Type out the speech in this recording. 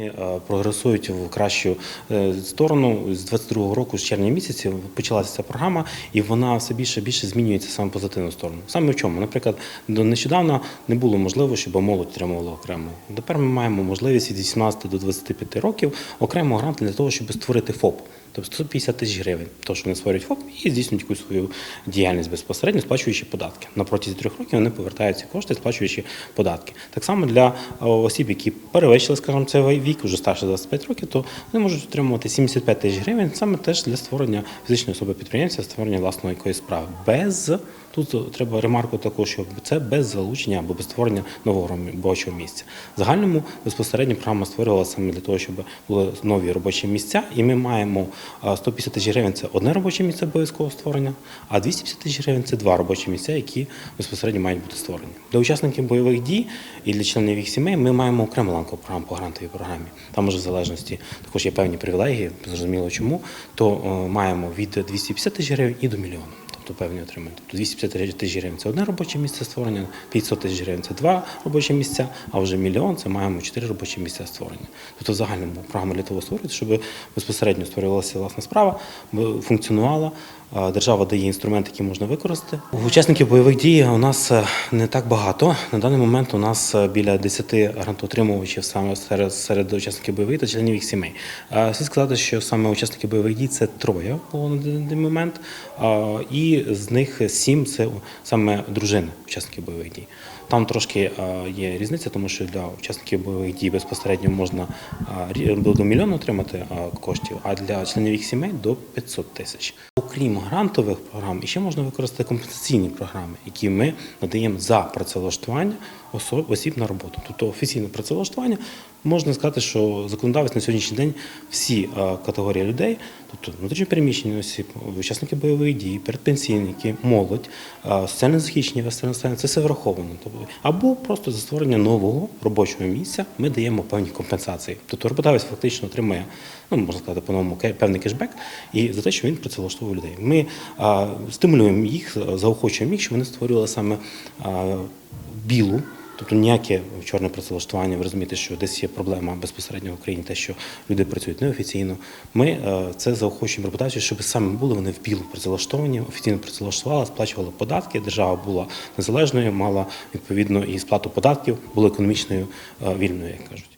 е, прогресують в кращу е, сторону. З 22-го року, з червня місяці, почалася ця програма, і вона все більше більше змінюється саме позитивну сторону. Саме в чому? Наприклад, до нещодавно не було можливо, щоб молодь отримувала окремо. Тепер ми маємо можливість від 18 до 25 років окремо грант для того, щоб створити ФОП. Тобто 150 тисяч гривень, то що вони створюють ФОП і здійснюють якусь свою діяльність безпосередньо, сплачуючи податки. На протязі трьох років вони повертають ці кошти, сплачуючи податки. Так само для е, осіб, які перевищили, скажімо, цей вік, вже старше 25 років, то вони можуть отримувати 75 тисяч гривень саме теж для створення фізичної особи підприємця, створення власної якоїсь справи. Без тут треба ремарку таку, що це без залучення або без створення нового робочого місця. В загальному безпосередньо програма створювалася саме для того, щоб були нові робочі місця, і ми маємо а, 150 тисяч гривень це одне робоче місце обов'язкового створення, а 250 тисяч гривень це два робочі місця, які безпосередньо мають бути створені. Для учасників бойових дій і для членів їх сімей ми маємо окрему ланку програм по грантовій програмі. Там уже в залежності також є певні привілегії, зрозуміло чому, то е, маємо від 250 тисяч гривень і до мільйону. Тобто певні отримують. Тобто 250 тисяч гривень це одне робоче місце створення, 500 тисяч гривень це два робочі місця, а вже мільйон це маємо чотири робочі місця створення. Тобто в загальному програма для того створюється, щоб безпосередньо створювалася власна справа, функціонувала. Держава дає інструменти, які можна використати. Учасників бойових дій у нас е, не так багато. На даний момент у нас е, біля 10 грантоотримувачів саме серед, серед учасників бойових та членів їх сімей. Слід сказати, що саме учасники бойових дій це троє було на даний момент, і з них сім це саме дружини учасників бойових дій. Там трошки є різниця, тому що для учасників бойових дій безпосередньо можна до мільйона отримати коштів, а для членів їх сімей до 500 тисяч. Окрім грантових програм, ще можна використати компенсаційні програми, які ми надаємо за працевлаштування осіб на роботу. Тобто офіційне працевлаштування можна сказати, що законодавець на сьогоднішній день всі категорії людей, тобто внутрішньопереміщені осіб, учасники бойових дій, передпенсійники, молодь, соціально захищені населення, це все враховано. Тобто, або просто за створення нового робочого місця ми даємо певні компенсації. Тобто роботодавець фактично отримує, ну можна сказати, по-новому ке- певний кешбек і за те, що він працевлаштовує людей. Ми стимулюємо їх, заохочуємо їх, щоб вони створювали саме білу. Тобто ніяке чорне працевлаштування, ви розумієте, що десь є проблема безпосередньо в Україні, те, що люди працюють неофіційно. Ми е, це заохочуємо роботодавців, щоб саме були вони в білу працевлаштовані, офіційно працевлаштували, сплачували податки. Держава була незалежною, мала відповідно і сплату податків, була економічною е, вільною, як кажуть.